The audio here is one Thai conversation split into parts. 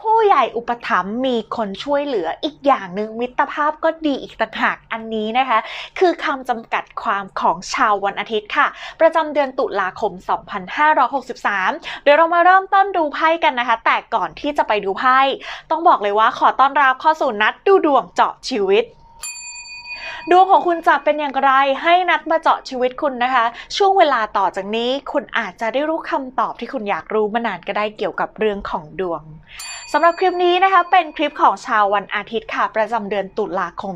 ผู้ใหญ่อุปถัมภ์มีคนช่วยเหลืออีกอย่างหนึ่งมิตรภาพก็ดีอีกต่างหากอันนี้นะคะ คือคำจำกัดความของชาววันอาทิตย์ค่ะ ประจำเดือนตุลาคม 2563 เดี๋ยวเรามาเริ่มต้นดูไพ่กันนะคะ แต่ก่อนที่จะไปดูไพ่ต้องบอกเลยว่าขอต้อนรับเข้าสู่นัดดูดวงเจาะชีวิตดวงของคุณจะเป็นอย่างไรให้นัดมาเจาะชีวิตคุณนะคะ ช่วงเวลาต่อจากนี้คุณอาจจะได้รู้คำตอบที่คุณอยากรู้มานานก็ได้เกี่ยวกับเรื่องของดวง สำหรับคลิปนี้นะคะเป็นคลิปของชาววันอาทิตย์ค่ะ ประจำเดือนตุลาคม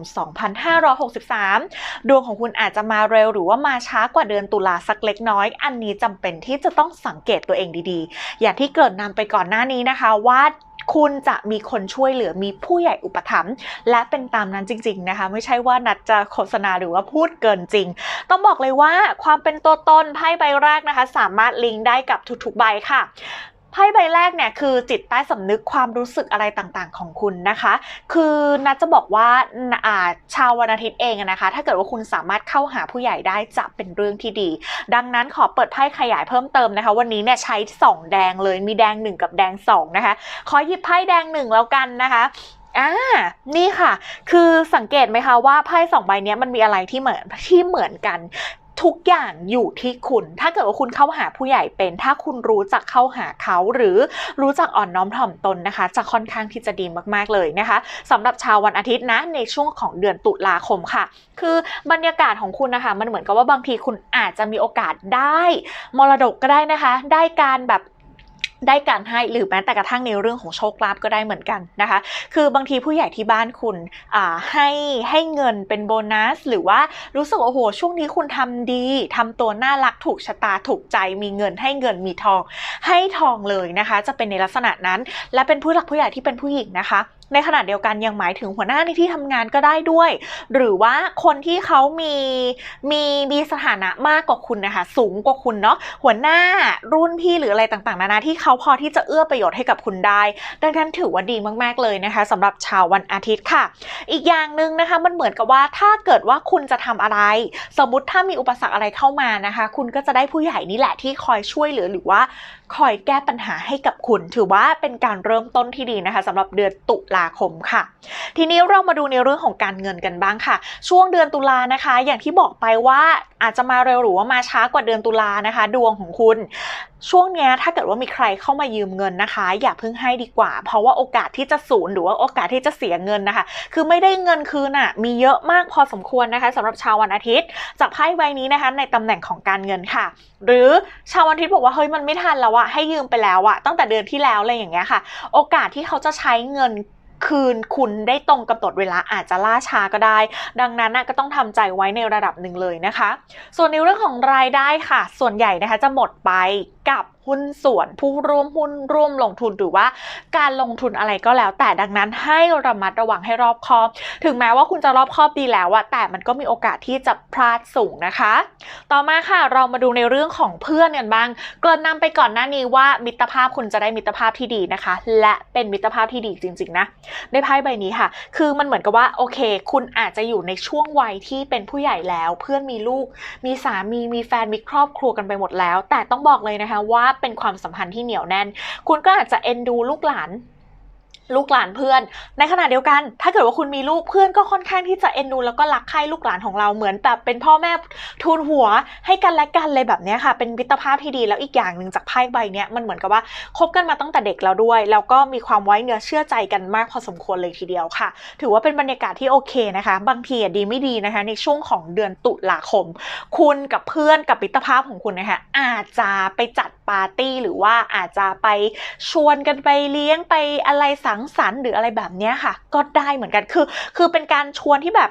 2563 ดวงของคุณอาจจะมาเร็วหรือว่ามาช้ากว่าเดือนตุลาสักเล็กน้อย อันนี้จำเป็นที่จะต้องสังเกตตัวเองดีๆ อย่างที่เกิดนำไปก่อนหน้านี้นะคะว่าคุณจะมีคนช่วยเหลือมีผู้ใหญ่อุปถัมภ์และเป็นตามนั้นจริง ๆนะคะ ไม่ใช่ว่านัดจะโฆษณาหรือว่าพูดเกินจริง ต้องบอกเลยว่าความเป็นตัวตนไพ่ใบแรกนะคะ สามารถลิงก์ได้กับทุกๆใบค่ะ ไพ่ใบแรกเนี่ยคือจิตใต้สำนึกความรู้สึกอะไรต่างๆ ของคุณนะคะ คือนัดจะบอกว่าอ่าชาววันอาทิตย์เองนะคะ ถ้าเกิดว่าคุณสามารถเข้าหาผู้ใหญ่ได้จะเป็นเรื่องที่ดี ดังนั้นขอเปิดไพ่ขยายเพิ่มเติมนะคะ วันนี้เนี่ยใช้ 2 แดงเลยมีแดง 1 กับแดง 2 นะคะ ขอหยิบไพ่แดง 1 แล้วกันนะคะอ่า นี่ค่ะ คือสังเกตไหมคะว่าไพ่สองใบนี้มันมีอะไรที่เหมือนที่เหมือนกัน ทุกอย่างอยู่ที่คุณ ถ้าเกิดว่าคุณเข้าหาผู้ใหญ่เป็น ถ้าคุณรู้จักเข้าหาเขาหรือรู้จักอ่อนน้อมถ่อมตนนะคะ จะค่อนข้างที่จะดีมากๆเลยนะคะสำหรับชาววันอาทิตย์นะในช่วงของเดือนตุลาคมค่ะ คือบรรยากาศของคุณนะคะ มันเหมือนกับว่าบางทีคุณอาจจะมีโอกาสได้ มรดกก็ได้นะคะ ได้การแบบ ได้การให้หรือแม้แต่กระทั่งในเรื่องของโชคลาภก็ได้เหมือนกันนะคะ คือบางทีผู้ใหญ่ที่บ้านคุณให้ให้เงินเป็นโบนัส หรือว่ารู้สึกโอ้โห ช่วงนี้คุณทำดีทำตัวน่ารักถูกชะตาถูกใจ มีเงินให้เงินมีทอง ให้ทองเลยนะคะ จะเป็นในลักษณะนั้น และเป็นผู้หลักผู้ใหญ่ที่เป็นผู้หญิงนะคะในขณะเดียวกันยังหมายถึงหัวหน้าในที่ทำงานก็ได้ด้วย หรือว่าคนที่เขามีมีมีสถานะมากกว่าคุณนะคะสูงกว่าคุณเนาะหัวหน้ารุ่นพี่หรืออะไรต่างๆ นานาที่เขาพอที่จะเอื้อประโยชน์ให้กับคุณได้ ดังนั้นถือว่าดีมากๆเลยนะคะสำหรับชาววันอาทิตย์ค่ะ อีกอย่างหนึ่งนะคะมันเหมือนกับว่าถ้าเกิดว่าคุณจะทำอะไร สมมติถ้ามีอุปสรรคอะไรเข้ามานะคะ คุณก็จะได้ผู้ใหญ่นี่แหละที่คอยช่วยเหลือหรือว่า คอยแก้ปัญหาให้กับคุณ ถือว่าเป็นการเริ่มต้นที่ดีนะคะสำหรับเดือนตุลาคมค่ะ ทีนี้เรามาดูในเรื่องของการเงินกันบ้างค่ะ ช่วงเดือนตุลานะคะ อย่างที่บอกไปว่าอาจจะมาเร็วหรือว่ามาช้ากว่าเดือนตุลานะคะ ดวงของคุณ ช่วงนี้ถ้าเกิดว่ามีใครเข้ามายืมเงินนะคะ อย่าเพิ่งให้ดีกว่า เพราะว่าโอกาสที่จะสูญหรือว่าโอกาสที่จะเสียเงินนะคะ คือไม่ได้เงินคืนอะมีเยอะมากพอสมควรนะคะสำหรับชาววันอาทิตย์ จากไพ่ใบนี้นะคะ ในตำแหน่งของการเงินค่ะ หรือชาววันอาทิตย์บอกว่าเฮ้ยมันไม่ทันแล้วอะให้ยืมไปแล้วอะตั้งแต่เดือนที่แล้วอะไรอย่างเงี้ยค่ะ โอกาสที่เขาจะใช้เงิน คืนคุณได้ตรงกำหนดเวลาอาจจะล่าช้าก็ได้ ดังนั้นก็ต้องทำใจไว้ในระดับหนึ่งเลยนะคะ ส่วนในเรื่องของรายได้ค่ะ ส่วนใหญ่นะคะจะหมดไปกับหุ้นส่วนผู้ร่วมหุ้นร่วมลงทุนหรือว่าการลงทุนอะไรก็แล้ว แต่ดังนั้นให้ระมัดระวังให้รอบคอบ ถึงแม้ว่าคุณจะรอบคอบดีแล้วอะแต่มันก็มีโอกาสที่จะพลาดสูงนะคะ ต่อมาค่ะเรามาดูในเรื่องของเพื่อนกันบ้าง เกริ่นนำไปก่อนหน้านี้ว่ามิตรภาพคุณจะได้มิตรภาพที่ดีนะคะ และเป็นมิตรภาพที่ดีจริง ๆ นะในไพ่ใบนี้ค่ะ คือมันเหมือนกับว่าโอเค คุณอาจจะอยู่ในช่วงวัยที่เป็นผู้ใหญ่แล้ว เพื่อนมีลูก มีสามีมีแฟนมีครอบครัวกันไปหมดแล้ว แต่ต้องบอกเลยนะคะว่าเป็นความสัมพันธ์ที่เหนียวแน่น คุณก็อาจจะเอ็นดูลูกหลานลูกหลานเพื่อน ในขณะเดียวกัน ถ้าเกิดว่าคุณมีลูกเพื่อนก็ค่อนข้างที่จะเอ็นดูแล้วก็รักใคร่ลูกหลานของเราเหมือนแบบเป็นพ่อแม่ทูนหัวให้กันและกันเลยแบบนี้ค่ะ เป็นมิตรภาพที่ดีแล้วอีกอย่างหนึ่งจากไพ่ใบนี้มันเหมือนกับว่าคบกันมาตั้งแต่เด็กแล้วด้วย แล้วก็มีความไว้เนื้อเชื่อใจกันมากพอสมควรเลยทีเดียวค่ะ ถือว่าเป็นบรรยากาศที่โอเคนะคะ บางทีดีไม่ดีนะคะ ในช่วงของเดือนตุลาคม คุณกับเพื่อนกับมิตรภาพของคุณนะคะอาจจะไปจัดปาร์ตี้หรือว่าอาจจะไปชวนกันไปเลี้ยงไปอะไรสังสรรค์หรืออะไรแบบนี้ค่ะ ก็ได้เหมือนกันคือ คือเป็นการชวนที่แบบ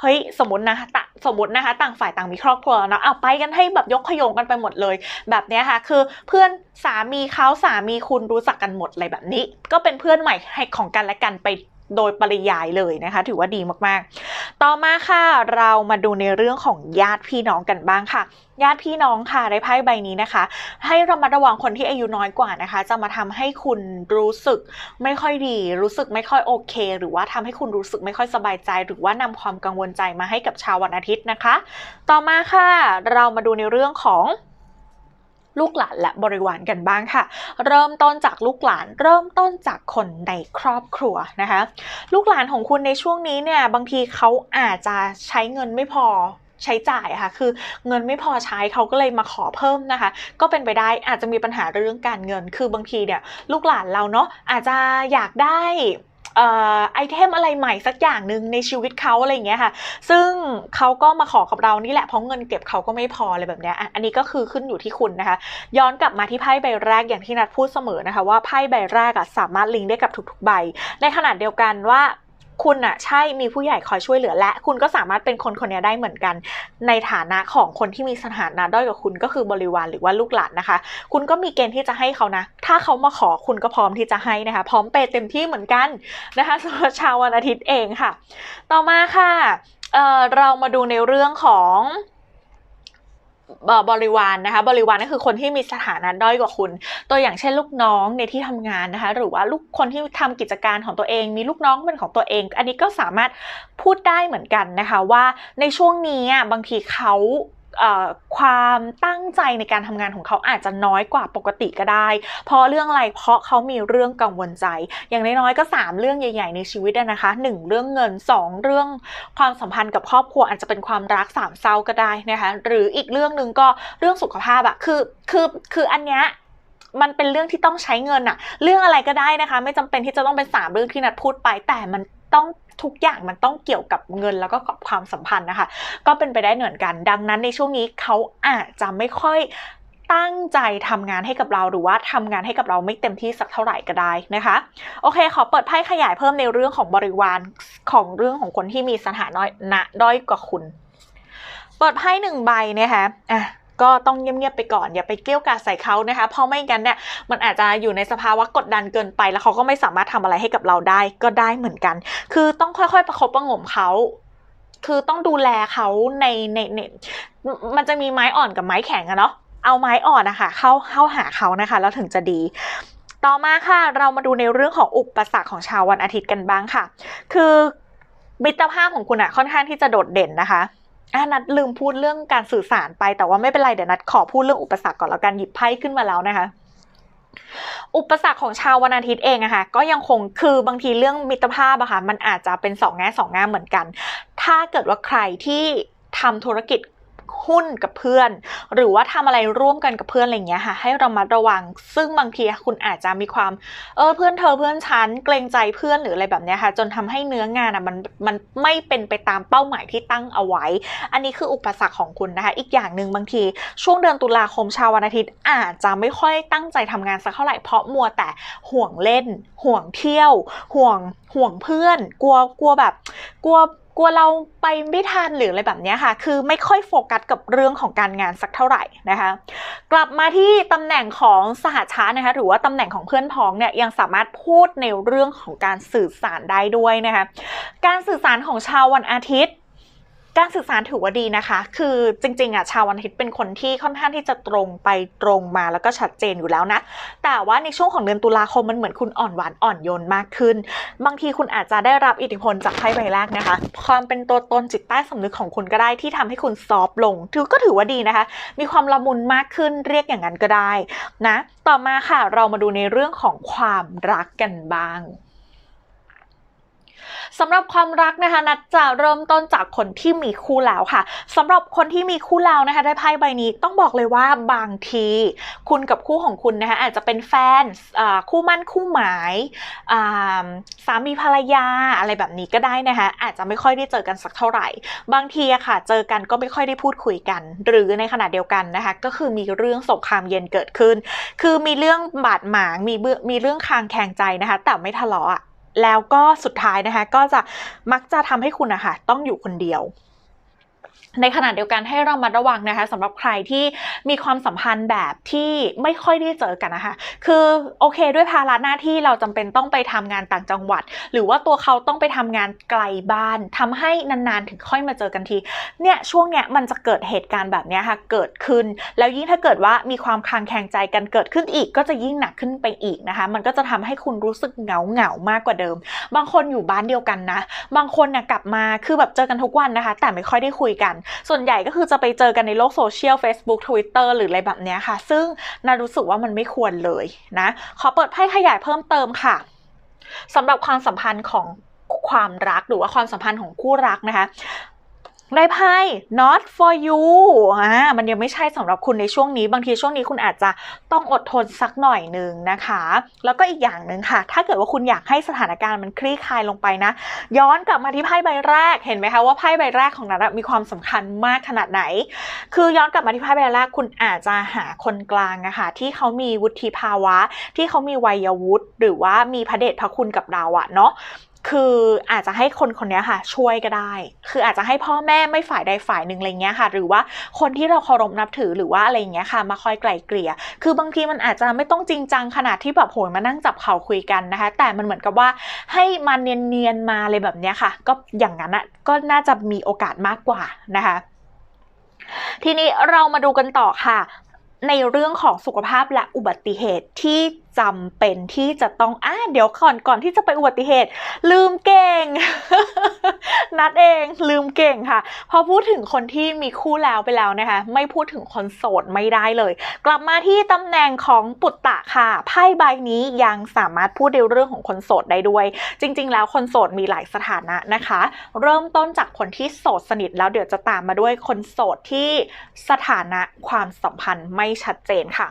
เฮ้ยสมมตินะคะสมมตินะคะ ต่างฝ่ายต่างมีครอบครัวเนาะเอาไปกันให้แบบยกขยงกันไปหมดเลย แบบนี้ค่ะ คือเพื่อนสามีเขาสามีคุณรู้จักกันหมดอะไรแบบนี้ ก็เป็นเพื่อนใหม่ให้ของกันและกันไป โดยปริยายเลยนะคะ ถือว่าดีมากๆ ต่อมาค่ะเรามาดูในเรื่องของญาติพี่น้องกันบ้างค่ะ ญาติพี่น้องค่ะในไพ่ใบนี้นะคะ ให้เรามาระวังคนที่อายุน้อยกว่านะคะ จะมาทำให้คุณรู้สึกไม่ค่อยดี รู้สึกไม่ค่อยโอเค หรือว่าทำให้คุณรู้สึกไม่ค่อยสบายใจ หรือว่านำความกังวลใจมาให้กับชาววันอาทิตย์นะคะ ต่อมาค่ะ เรามาดูในเรื่องของ ลูกหลานและบริวารกันบ้างค่ะ เริ่มต้นจากลูกหลาน เริ่มต้นจากคนในครอบครัวนะคะ ลูกหลานของคุณในช่วงนี้เนี่ยบางทีเขาอาจจะใช้เงินไม่พอใช้จ่ายค่ะ คือเงินไม่พอใช้เขาก็เลยมาขอเพิ่มนะคะ ก็เป็นไปได้อาจจะมีปัญหาเรื่องการเงิน คือบางทีเนี่ยลูกหลานเราเนาะอาจจะอยากได้ ไอเทมอะไรใหม่สักอย่างหนึ่งในชีวิตเขาอะไรอย่างเงี้ยค่ะ ซึ่งเขาก็มาขอกับเรานี่แหละเพราะเงินเก็บเขาก็ไม่พออะไรแบบเนี้ยอันนี้ก็คือขึ้นอยู่ที่คุณนะคะ ย้อนกลับมาที่ไพ่ใบแรกอย่างที่นัดพูดเสมอนะคะ ว่าไพ่ใบแรกอะสามารถลิงก์ได้กับทุกๆใบ ในขณะเดียวกันว่า คุณอะใช่มีผู้ใหญ่คอยช่วยเหลือและ คุณก็สามารถเป็นคนคนนี้ได้เหมือนกัน ในฐานะของคนที่มีสถานะด้อยกว่าคุณก็คือบริวารหรือว่าลูกหลานนะคะ คุณก็มีเกณฑ์ที่จะให้เขานะ ถ้าเขามาขอคุณก็พร้อมที่จะให้นะคะ พร้อมเปเต็มที่เหมือนกันนะคะสำหรับชาววันอาทิตย์เองค่ะ ต่อมาค่ะเออเรามาดูในเรื่องของ บริวารนะคะ บริวารก็คือคนที่มีสถานะด้อยกว่าคุณ ตัวอย่างเช่นลูกน้องในที่ทำงานนะคะ หรือว่าลูกคนที่ทำกิจการของตัวเอง มีลูกน้องเป็นของตัวเอง อันนี้ก็สามารถพูดได้เหมือนกันนะคะว่าในช่วงนี้บางทีเขา ความตั้งใจในการทำงานของเขาอาจจะน้อยกว่าปกติก็ได้ เพราะเรื่องอะไรเพราะเขามีเรื่องกังวลใจ อย่างน้อยๆก็ 3 เรื่องใหญ่ ๆ ในชีวิตอะนะคะ 1 เรื่องเงิน 2 เรื่องความสัมพันธ์กับครอบครัวอาจจะเป็นความรักสามเศร้าก็ได้นะคะหรืออีกเรื่องหนึ่งก็เรื่องสุขภาพอะคือคือคืออันเนี้ยมันเป็นเรื่องที่ต้องใช้เงินอะเรื่องอะไรก็ได้นะคะ ไม่จำเป็นที่จะต้องเป็นสามเรื่องที่นัดพูดไปแต่มันต้อง ทุกอย่างมันต้องเกี่ยวกับเงินแล้วก็กับความสัมพันธ์นะคะ ก็เป็นไปได้เหมือนกัน ดังนั้นในช่วงนี้เขาอาจจะไม่ค่อยตั้งใจทำงานให้กับเราหรือว่าทำงานให้กับเราไม่เต็มที่สักเท่าไหร่ก็ได้นะคะ โอเค ขอเปิดไพ่ขยายเพิ่มในเรื่องของบริวารของเรื่องของคนที่มีสถานะด้อยกว่าคุณ เปิดไพ่หนึ่งใบนะคะอะ ก็ต้องเงียบๆไปก่อนอย่าไปเกลี้ยวกล่อมใส่เขานะคะ เพราะไม่งั้นเนี่ยมันอาจจะอยู่ในสภาวะกดดันเกินไป แล้วเขาก็ไม่สามารถทำอะไรให้กับเราได้ก็ได้เหมือนกัน คือต้องค่อยๆ ประคบประงมเขาคือต้องดูแลเขาในในในมันจะมีไม้อ่อนกับไม้แข็งอะเนาะเอาไม้อ่อนนะคะเข้าเข้าหาเขานะคะ แล้วถึงจะดี ต่อมาค่ะ เรามาดูในเรื่องของอุปสรรคของชาววันอาทิตย์กันบ้างค่ะ คือมิตรภาพของคุณอะค่อนข้างที่จะโดดเด่นนะคะ อ่านัดลืมพูดเรื่องการสื่อสารไป แต่ว่าไม่เป็นไรเดี๋ยวนัดขอพูดเรื่องอุปสรรคก่อนแล้วกันหยิบไพ่ขึ้นมาแล้วนะคะ อุปสรรคของชาววันอาทิตย์เองอะค่ะก็ยังคงคือบางทีเรื่องมิตรภาพอะค่ะมันอาจจะเป็นสองแง่สองงามเหมือนกัน ถ้าเกิดว่าใครที่ทำธุรกิจ หุ้นกับเพื่อน หรือว่าทำอะไรร่วมกันกับเพื่อนอะไรอย่างเงี้ยค่ะให้เรามาระวัง ซึ่งบางทีคุณอาจจะมีความเออเพื่อนเธอเพื่อนฉันเกรงใจเพื่อนหรืออะไรแบบเนี้ยค่ะ จนทำให้เนื้องานอะมันมันไม่เป็นไปตามเป้าหมายที่ตั้งเอาไว้ อันนี้คืออุปสรรคของคุณนะคะ อีกอย่างหนึ่งบางที ช่วงเดือนตุลาคมชาววันอาทิตย์อาจจะไม่ค่อยตั้งใจทำงานสักเท่าไหร่เพราะมัวแต่ห่วงเล่น ห่วงเที่ยว ห่วงห่วงเพื่อน กลัวกลัวแบบกลัว กลัวเราไปไม่ทันหรืออะไรแบบนี้ค่ะ คือไม่ค่อยโฟกัสกับเรื่องของการงานสักเท่าไหร่นะคะ กลับมาที่ตำแหน่งของสหชานะคะหรือว่าตำแหน่งของเพื่อนพ้องเนี่ยยังสามารถพูดในเรื่องของการสื่อสารได้ด้วยนะคะ การสื่อสารของชาววันอาทิตย์ การสื่อสารถือว่าดีนะคะ คือจริงๆอะชาววันอาทิตย์เป็นคนที่ค่อนข้างที่จะตรงไปตรงมาแล้วก็ชัดเจนอยู่แล้วนะ แต่ว่าในช่วงของเดือนตุลาคมมันเหมือนคุณอ่อนหวานอ่อนโยนมากขึ้น บางทีคุณอาจจะได้รับอิทธิพลจากไพ่ใบแรกนะคะ ความเป็นตัวตนจิตใต้สำนึกของคุณก็ได้ที่ทำให้คุณซอฟลง ถือก็ถือว่าดีนะคะ มีความละมุนมากขึ้นเรียกอย่างนั้นก็ได้นะ ต่อมาค่ะเรามาดูในเรื่องของความรักกันบ้าง สำหรับความรักนะคะนัดจะเริ่มต้นจากคนที่มีคู่แล้วค่ะสำหรับคนที่มีคู่แล้วนะคะ ได้ไพ่ใบนี้ต้องบอกเลยว่าบางที คุณกับคู่ของคุณนะคะอาจจะเป็นแฟนคู่มั่นคู่หมายสามีภรรยาอะไรแบบนี้ก็ได้นะคะ อาจจะไม่ค่อยได้เจอกันสักเท่าไหร่ บางทีอะค่ะ เจอกันก็ไม่ค่อยได้พูดคุยกัน หรือในขณะเดียวกันนะคะ ก็คือมีเรื่องสงครามเย็นเกิดขึ้น คือมีเรื่องบาดหมางมีเบื้อมีเรื่องคางแข่งใจนะคะ แต่ไม่ทะเลาะอะ แล้วก็สุดท้ายนะคะก็จะมักจะทำให้คุณนะคะต้องอยู่คนเดียว ในขณะเดียวกันให้เรามาระวังนะคะสำหรับใครที่มีความสัมพันธ์แบบที่ไม่ค่อยได้เจอกันนะคะคือโอเค ด้วยภาระหน้าที่เราจำเป็นต้องไปทำงานต่างจังหวัด หรือว่าตัวเขาต้องไปทำงานไกลบ้านทำให้นานๆถึงค่อยมาเจอกันทีเนี่ยช่วงเนี้ยมันจะเกิดเหตุการณ์แบบเนี้ยค่ะเกิดขึ้น แล้วยิ่งถ้าเกิดว่ามีความคลางแคลงใจกันเกิดขึ้นอีก ก็จะยิ่งหนักขึ้นไปอีกนะคะ มันก็จะทำให้คุณรู้สึกเหงาเหงามากกว่าเดิม บางคนอยู่บ้านเดียวกันนะ บางคนเนี่ยกลับมาคือแบบเจอกันทุกวันนะคะ แต่ไม่ค่อยได้คุยกันส่วนใหญ่ก็คือจะไปเจอกันในโลกโซเชียล Facebook Twitter หรืออะไรแบบเนี้ยค่ะ ซึ่งนารู้สึกว่ามันไม่ควรเลยนะ ขอเปิดไพ่ขยายเพิ่มเติมค่ะสำหรับความสัมพันธ์ของความรักหรือว่าความสัมพันธ์ของคู่รักนะคะ ได้ไพ่ not for you อ่ามันยังไม่ใช่สำหรับคุณในช่วงนี้ บางทีช่วงนี้คุณอาจจะต้องอดทนสักหน่อยหนึ่งนะคะ แล้วก็อีกอย่างหนึ่งค่ะ ถ้าเกิดว่าคุณอยากให้สถานการณ์มันคลี่คลายลงไปนะ ย้อนกลับมาที่ไพ่ใบแรกเห็นไหมคะว่าไพ่ใบแรกของนัทมีความสำคัญมากขนาดไหน คือย้อนกลับมาที่ไพ่ใบแรกคุณอาจจะหาคนกลางนะคะที่เขามีวุฒิภาวะ ที่เขามีวัยวุฒิหรือว่ามีพระเดชพระคุณกับเราอะเนาะ คืออาจจะให้คนคนนี้ค่ะ ช่วยก็ได้ คืออาจจะให้พ่อแม่ไม่ฝ่ายใดฝ่ายหนึ่งอะไรเงี้ยค่ะ หรือว่าคนที่เราเคารพนับถือหรือว่าอะไรเงี้ยค่ะ มาคอยไกล่เกลี่ย คือบางทีมันอาจจะไม่ต้องจริงจังขนาดที่แบบโหยมานั่งจับเข่าคุยกันนะคะ แต่มันเหมือนกับว่าให้มันเนียนๆมาอะไรแบบเนี้ยค่ะ ก็อย่างนั้นอะก็น่าจะมีโอกาสมากกว่านะคะ ทีนี้เรามาดูกันต่อค่ะ ในเรื่องของสุขภาพและอุบัติเหตุที่ จำเป็นที่จะต้องอ่าเดี๋ยวก่อนก่อนที่จะไปอุบัติเหตุ ลืมเก่ง นัดเองลืมเก่งค่ะ พอพูดถึงคนที่มีคู่แล้วไปแล้วนะคะ ไม่พูดถึงคนโสดไม่ได้เลย กลับมาที่ตำแหน่งของปุตตะค่ะไพ่ใบนี้ยังสามารถพูดในเรื่องของคนโสดได้ด้วย จริง ๆ แล้วคนโสดมีหลายสถานะนะคะ เริ่มต้นจากคนที่โสดสนิทแล้วเดี๋ยวจะตามมาด้วยคนโสดที่สถานะความสัมพันธ์ไม่ชัดเจนค่ะ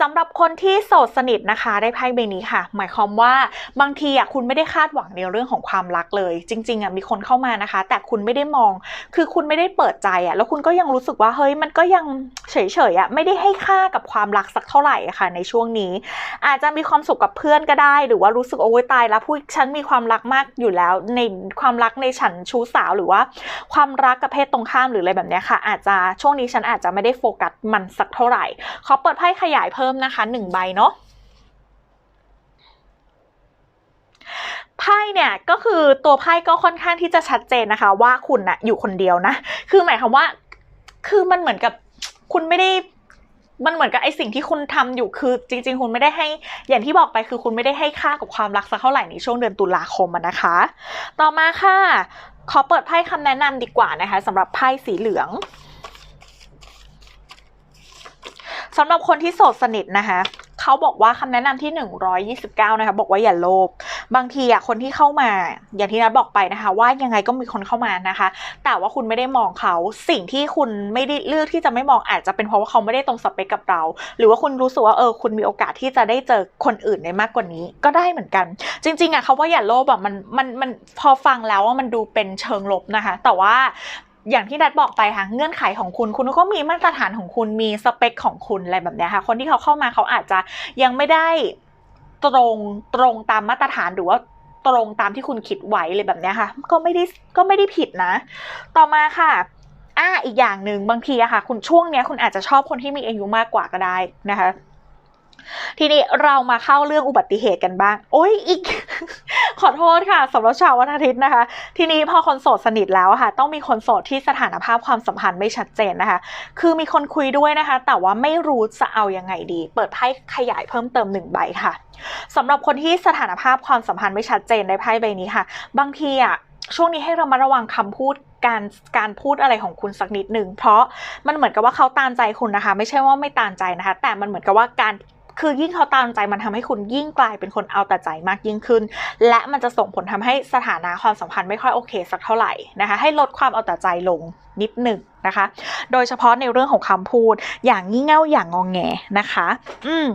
สำหรับคนที่โสดสนิทนะคะได้ไพ่ใบนี้ค่ะ หมายความว่าบางทีอะคุณไม่ได้คาดหวังในเรื่องของความรักเลย จริงๆอะมีคนเข้ามานะคะ แต่คุณไม่ได้มอง คือคุณไม่ได้เปิดใจอะแล้วคุณก็ยังรู้สึกว่าเฮ้ยมันก็ยังเฉยๆอะไม่ได้ให้ค่ากับความรักสักเท่าไหร่ค่ะ ในช่วงนี้ อาจจะมีความสุขกับเพื่อนก็ได้ หรือว่ารู้สึกโอ้ยตายแล้วผู้ฉันมีความรักมากอยู่แล้ว ในความรักในฉันชู้สาวหรือว่า ความรักกับเพศตรงข้ามหรืออะไรแบบเนี้ยค่ะ อาจจะช่วงนี้ฉันอาจจะไม่ได้โฟกัสมันสักเท่าไหร่ขอเปิดไพ่ขยายเพิ่มนะคะหนึ่งใบเนาะ ไพ่เนี่ยก็คือตัวไพ่ก็ค่อนข้างที่จะชัดเจนนะคะ ว่าคุณนะอยู่คนเดียวนะ คือหมายความว่า คือมันเหมือนกับคุณไม่ได้มันเหมือนกับไอสิ่งที่คุณทำอยู่คือ จริง ๆ คุณไม่ได้ให้อย่างที่บอกไปคือคุณไม่ได้ให้ค่ากับความรักสักเท่าไหร่ในช่วงเดือนตุลาคมนะคะ ต่อมาค่ะ ขอเปิดไพ่คำแนะนำดีกว่านะคะสำหรับไพ่สีเหลืองสำหรับคนที่โสดสนิทนะคะ เขาบอกว่าคำแนะนำที่ 129 นะคะ บอกว่าอย่าโลภบางทีอะคนที่เข้ามา อย่างที่นัดบอกไปนะคะ ว่ายังไงก็มีคนเข้ามานะคะ แต่ว่าคุณไม่ได้มองเขาสิ่งที่คุณไม่ได้เลือกที่จะไม่มองอาจจะเป็นเพราะว่าเขาไม่ได้ตรงสเปคกับเรา หรือว่าคุณรู้สึกว่าเออคุณมีโอกาสที่จะได้เจอคนอื่นได้มากกว่านี้ ก็ได้เหมือนกัน จริงๆอะเขาว่าอย่าโลภแบบมันมันมันพอฟังแล้วว่ามันดูเป็นเชิงลบนะคะ แต่ว่า อย่างที่นัดบอกไปค่ะเงื่อนไขของคุณ คุณก็มีมาตรฐานของคุณมีสเปคของคุณอะไรแบบนี้ค่ะ คนที่เขาเข้ามาเขาอาจจะยังไม่ได้ตรงตรงตามมาตรฐานหรือว่าตรงตามที่คุณคิดไว้เลยแบบนี้ค่ะ ก็ไม่ได้ก็ไม่ได้ผิดนะ ต่อมาค่ะอ่าอีกอย่างหนึ่งบางทีอะค่ะ คุณช่วงเนี้ยคุณอาจจะชอบคนที่มีอายุมากกว่าก็ได้นะคะ ทีนี้เรามาเข้าเรื่องอุบัติเหตุกันบ้าง โอ้ยอีก ขอโทษค่ะสำหรับชาววันอาทิตย์นะคะ ทีนี้พอคนโสดสนิทแล้วค่ะ ต้องมีคนโสดที่สถานภาพความสัมพันธ์ไม่ชัดเจนนะคะ คือมีคนคุยด้วยนะคะ แต่ว่าไม่รู้จะเอายังไงดี เปิดไพ่ขยายเพิ่มเติมหนึ่งใบค่ะสำหรับคนที่สถานภาพความสัมพันธ์ไม่ชัดเจนในไพ่ใบนี้ค่ะ บางทีอะช่วงนี้ให้เรามาระวังคำพูดการการพูดอะไรของคุณสักนิดหนึ่งเพราะมันเหมือนกับว่าเขาตามใจคุณนะคะ ไม่ใช่ว่าไม่ตามใจนะคะ แต่มันเหมือนกับว่าการ คือยิ่งเขาตามใจมันทำให้คุณยิ่งกลายเป็นคนเอาแต่ใจมากยิ่งขึ้น และมันจะส่งผลทำให้สถานะความสัมพันธ์ไม่ค่อยโอเคสักเท่าไหร่นะคะให้ลดความเอาแต่ใจลงนิดหนึ่งนะคะ โดยเฉพาะในเรื่องของคำพูดอย่างงี่เง่าอย่างงองแงนะคะ อืม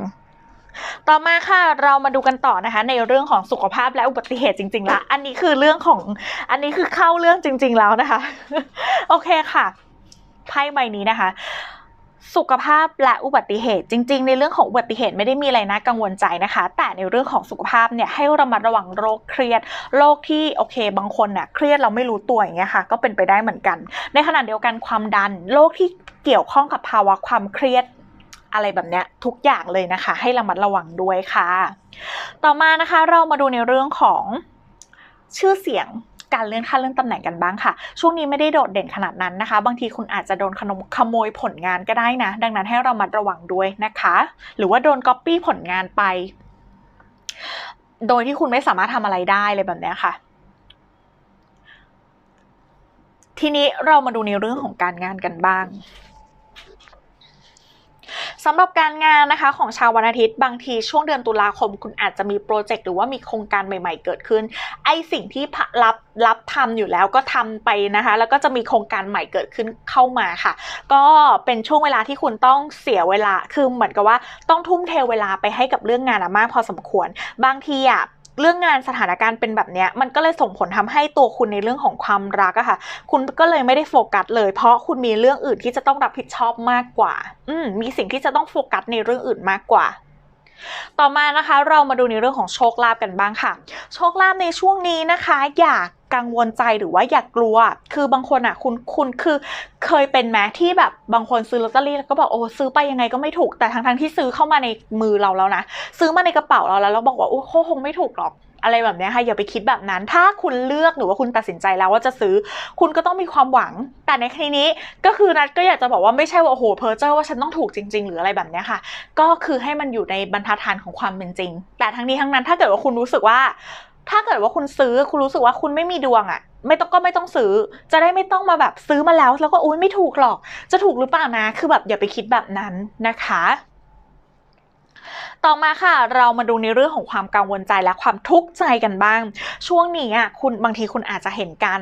ต่อมาค่ะเรามาดูกันต่อนะคะ ในเรื่องของสุขภาพและอุบัติเหตุจริงๆละอันนี้คือเรื่องของอันนี้คือเข้าเรื่องจริง ๆ แล้วนะคะ โอเคค่ะไพ่ใบนี้นะคะ สุขภาพและอุบัติเหตุ จริง ๆ ในเรื่องของอุบัติเหตุไม่ได้มีอะไรน่ากังวลใจนะคะ แต่ในเรื่องของสุขภาพเนี่ยให้ระมัดระวังโรคเครียดโรคที่โอเค บางคนเนี่ยเครียดเราไม่รู้ตัวอย่างเงี้ยค่ะ ก็เป็นไปได้เหมือนกัน ในขณะเดียวกันความดันโรคที่เกี่ยวข้องกับภาวะความเครียดอะไรแบบเนี้ยทุกอย่างเลยนะคะ ให้ระมัดระวังด้วยค่ะ ต่อมานะคะเรามาดูในเรื่องของชื่อเสียง การเลื่อนขั้นเลื่อนตำแหน่งกันบ้างค่ะ ช่วงนี้ไม่ได้โดดเด่นขนาดนั้นนะคะ บางทีคุณอาจจะโดนขนมขโมยผลงานก็ได้นะ ดังนั้นให้เรามัดระวังด้วยนะคะ หรือว่าโดนก๊อปปี้ผลงานไป โดยที่คุณไม่สามารถทำอะไรได้เลยแบบนี้ค่ะทีนี้เรามาดูในเรื่องของการงานกันบ้าง สำหรับการงานนะคะของชาววันอาทิตย์ บางทีช่วงเดือนตุลาคม คุณอาจจะมีโปรเจกต์หรือว่ามีโครงการใหม่ ๆ เกิดขึ้น ไอสิ่งที่รับรับทำอยู่แล้วก็ทำไปนะคะ แล้วก็จะมีโครงการใหม่เกิดขึ้นเข้ามาค่ะ ก็เป็นช่วงเวลาที่คุณต้องเสียเวลาคือเหมือนกับว่าต้องทุ่มเทเวลาไปให้กับเรื่องงานมากพอสมควร บางทีอะ เรื่องงานสถานการณ์เป็นแบบนี้มันก็เลยส่งผลทำให้ตัวคุณในเรื่องของความรักอะค่ะ คุณก็เลยไม่ได้โฟกัสเลย เพราะคุณมีเรื่องอื่นที่จะต้องรับผิดชอบมากกว่า อืมมีสิ่งที่จะต้องโฟกัสในเรื่องอื่นมากกว่าต่อมานะคะเรามาดูในเรื่องของโชคลาภกันบ้างค่ะ โชคลาภในช่วงนี้นะคะ อย่า กังวลใจหรือว่าอยากกลัว คือบางคนอะคุณคุณคือเคยเป็นแม้ที่แบบบางคนซื้อลอตเตอรี่แล้วก็บอกโอ้ซื้อไปยังไงก็ไม่ถูกแต่ทั้งทั้งที่ซื้อเข้ามาในมือเราแล้วนะซื้อมาในกระเป๋าเราแล้วแล้วบอกว่าโอ้คงไม่ถูกหรอกอะไรแบบนี้ค่ะอย่าไปคิดแบบนั้น ถ้าคุณเลือกหรือว่าคุณตัดสินใจแล้วว่าจะซื้อ คุณก็ต้องมีความหวัง แต่ในทีนี้ก็คือนัดก็อยากจะบอกว่าไม่ใช่ว่าโอ้โหเพอร์เจอร์ว่าฉันต้องถูกจริง ๆ หรืออะไรแบบนี้ค่ะ ก็คือให้มันอยู่ในบรรทัดฐานของความเป็นจริง แต่ทั้งนี้ทั้งนั้นถ้าเกิดว่าคุณรู้สึกว่า ถ้าเกิดว่าคุณซื้อคุณรู้สึกว่าคุณไม่มีดวงอะ่ะ ไม่ต้องก็ไม่ต้องซื้อ จะได้ไม่ต้องมาแบบซื้อมาแล้ว แล้วก็อุ้ยไม่ถูกหรอก จะถูกหรือเปล่านะ คือแบบอย่าไปคิดแบบนั้นนะคะ ต่อมาค่ะ เรามาดูในเรื่องของความกังวลใจและความทุกข์ใจกันบ้าง ช่วงนี้อะคุณบางทีคุณอาจจะเห็นการ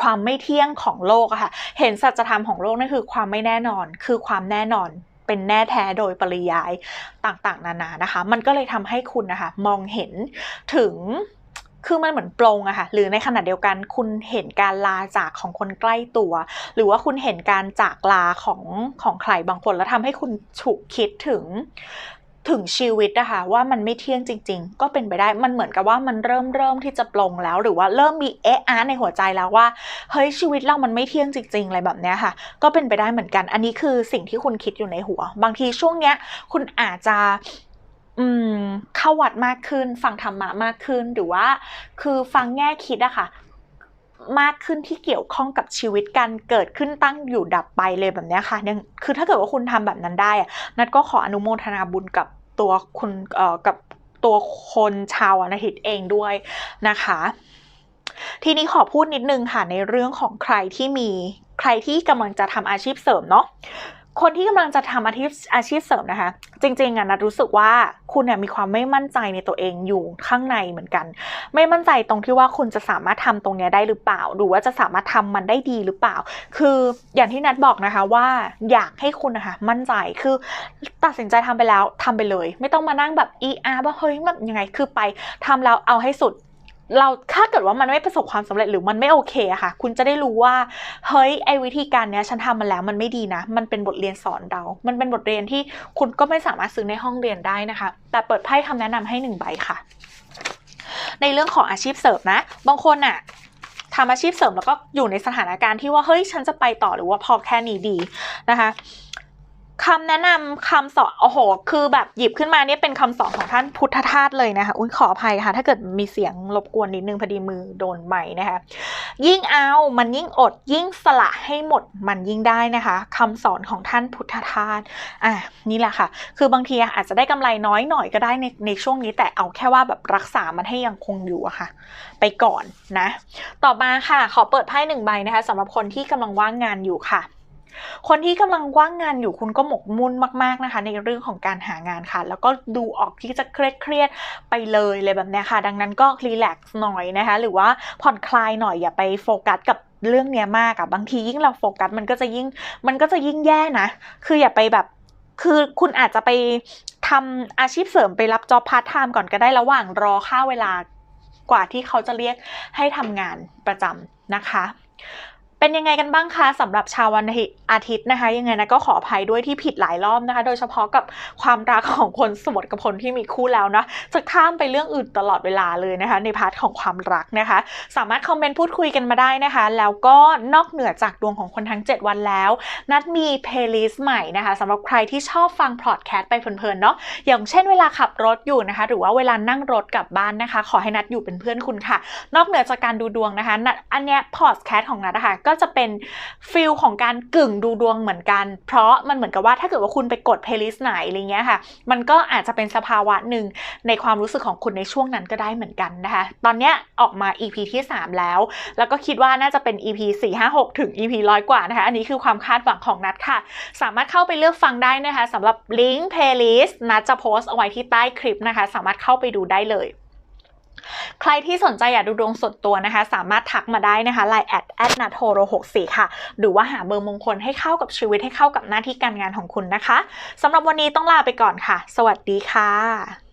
ความไม่เที่ยงของโลกอะค่ะ เห็นสัจธรรมของโลกนั่นคือความไม่แน่นอน คือความแน่นอนเป็นแน่แท้โดยปริยายต่างๆ นานานะคะ มันก็เลยทำให้คุณนะคะ มองเห็นถึง คือมันเหมือนปลงอะค่ะหรือในขณะเดียวกันคุณเห็นการลาจากของคนใกล้ตัว หรือว่าคุณเห็นการจากลาของของใครบางคนแล้วทำให้คุณฉุกคิดถึงถึงชีวิตนะคะว่ามันไม่เที่ยงจริง ๆ ก็เป็นไปได้มันเหมือนกับว่ามันเริ่มเริ่มที่จะปลงแล้ว หรือว่าเริ่มมีเอะอาในหัวใจแล้วว่าเฮ้ยชีวิตเรามันไม่เที่ยงจริง ๆ อะไรแบบนี้ค่ะ ก็เป็นไปได้เหมือนกัน อันนี้คือสิ่งที่คุณคิดอยู่ในหัว บางทีช่วงเนี้ยคุณอาจจะ อืมเข้าวัดมากขึ้น ฟังธรรมะมากขึ้นหรือว่า คือฟังแง่คิดอะค่ะมากขึ้นที่เกี่ยวข้องกับชีวิตการเกิดขึ้นตั้งอยู่ดับไปเลยแบบนี้ค่ะเนี่ยคือถ้าเกิดว่าคุณทำแบบนั้นได้นัดก็ขออนุโมทนาบุญกับตัวคุณเอ่อกับตัวคนชาววันาทิตเองด้วยนะคะ ทีนี้ขอพูดนิดนึงค่ะในเรื่องของใครที่มีใครที่กำลังจะทำอาชีพเสริมเนาะ คนที่กำลังจะทำอาชีพอาชีพเสริมนะคะ จริงๆอะนัดรู้สึกว่าคุณเนี่ยมีความไม่มั่นใจในตัวเองอยู่ข้างในเหมือนกัน ไม่มั่นใจตรงที่ว่าคุณจะสามารถทำตรงนี้ได้หรือเปล่า หรือว่าจะสามารถทำมันได้ดีหรือเปล่า คืออย่างที่นัดบอกนะคะว่าอยากให้คุณนะคะมั่นใจคือตัดสินใจทำไปแล้วทำไปเลย ไม่ต้องมานั่งแบบเอีอาร์ว่าเฮ้ยแบบยังไงคือไปทำแล้วเอาให้สุด เราถ้าเกิดว่ามันไม่ประสบความสำเร็จหรือมันไม่โอเคอะค่ะ คุณจะได้รู้ว่า เฮ้ยไอ้วิธีการเนี้ยฉันทำมาแล้วมันไม่ดีนะ มันเป็นบทเรียนสอนเรา มันเป็นบทเรียนที่คุณก็ไม่สามารถซื้อในห้องเรียนได้นะคะ แต่เปิดไพ่คำแนะนำให้หนึ่งใบค่ะ ในเรื่องของอาชีพเสริมนะ บางคนอะทำอาชีพเสริมแล้วก็อยู่ในสถานการณ์ที่ว่าเฮ้ยฉันจะไปต่อหรือว่าพอแค่นี้ดีนะคะ คำแนะนำคำสอนโอ้โห คือแบบหยิบขึ้นมาเนี่ยเป็นคำสอนของท่านพุทธทาสเลยนะคะ อุ้ยขออภัยค่ะ ถ้าเกิดมีเสียงรบกวนนิดนึงพอดีมือโดนใหม่นะคะ ยิ่งเอามันยิ่งอดยิ่งสละให้หมดมันยิ่งได้นะคะคำสอนของท่านพุทธทาสอะนี่แหละค่ะ คือบางทีอาจจะได้กำไรน้อยหน่อยก็ได้ในในช่วงนี้แต่เอาแค่ว่าแบบรักษามันให้ยังคงอยู่อะค่ะ ไปก่อนนะ ต่อมาค่ะ ขอเปิดไพ่หนึ่งใบนะคะสำหรับคนที่กำลังว่างงานอยู่ค่ะ คนที่กำลังว่างงานอยู่คุณก็หมกมุ่นมาก ๆนะคะ ในเรื่องของการหางานค่ะ แล้วก็ดูออกที่จะเครียดเครียดไปเลยเลยแบบนี้ค่ะ ดังนั้นก็รีแลกซ์หน่อยนะคะ หรือว่าผ่อนคลายหน่อยอย่าไปโฟกัสกับเรื่องเนี้ยมากอะบางทียิ่งเราโฟกัสมันก็จะยิ่งมันก็จะยิ่งแย่นะ คืออย่าไปแบบคือคุณอาจจะไปทำอาชีพเสริมไปรับจ็อบพาร์ทไทม์ก่อนก็ได้ระหว่างรอค่าเวลากว่าที่เขาจะเรียกให้ทำงานประจำนะคะ เป็นยังไงกันบ้างคะสำหรับชาววันอาทิตย์นะคะ ยังไงนะก็ขออภัยด้วยที่ผิดหลายรอบนะคะ โดยเฉพาะกับความรักของคนสมดกับคนที่มีคู่แล้วนะจะข้ามไปเรื่องอื่นตลอดเวลาเลยนะคะ ในพาร์ทของความรักนะคะ สามารถคอมเมนต์พูดคุยกันมาได้นะคะ แล้วก็นอกเหนือจากดวงของคนทั้ง 7 วันแล้ว นัดมีเพลย์ลิสต์ใหม่นะคะสำหรับใครที่ชอบฟังพอดแคสต์ไปเพลินๆเนาะอย่างเช่นเวลาขับรถอยู่นะคะ หรือว่าเวลานั่งรถกลับบ้านนะคะ ขอให้นัดอยู่เป็นเพื่อนคุณค่ะ นอกเหนือจากการดูดวงนะคะนัดอันเนี้ยพอดแคสต์ของนัดนะคะก็จะเป็นฟิลของการกึ่งดูดวงเหมือนกัน เพราะมันเหมือนกับว่าถ้าเกิดว่าคุณไปกดเพลย์ลิสต์ไหนอะไรเงี้ยค่ะ มันก็อาจจะเป็นสภาวะหนึ่งในความรู้สึกของคุณในช่วงนั้นก็ได้เหมือนกันนะคะ ตอนเนี้ยออกมา EP ที่ 3 แล้ว แล้วก็คิดว่าน่าจะเป็น EP 4 5 6 ถึง EP ร้อยกว่านะคะ อันนี้คือความคาดหวังของนัดค่ะ สามารถเข้าไปเลือกฟังได้นะคะสำหรับลิงก์เพลย์ลิสต์นัดจะโพสต์เอาไว้ที่ใต้คลิปนะคะ สามารถเข้าไปดูได้เลย ใครที่สนใจอยากดูดวงส่วนตัวนะคะ สามารถทักมาได้นะคะไลน์แอดแอดนาโทโรหกสี่ค่ะ หรือว่าหาเบอร์มงคลให้เข้ากับชีวิตให้เข้ากับหน้าที่การงานของคุณนะคะสำหรับวันนี้ต้องลาไปก่อนค่ะ สวัสดีค่ะ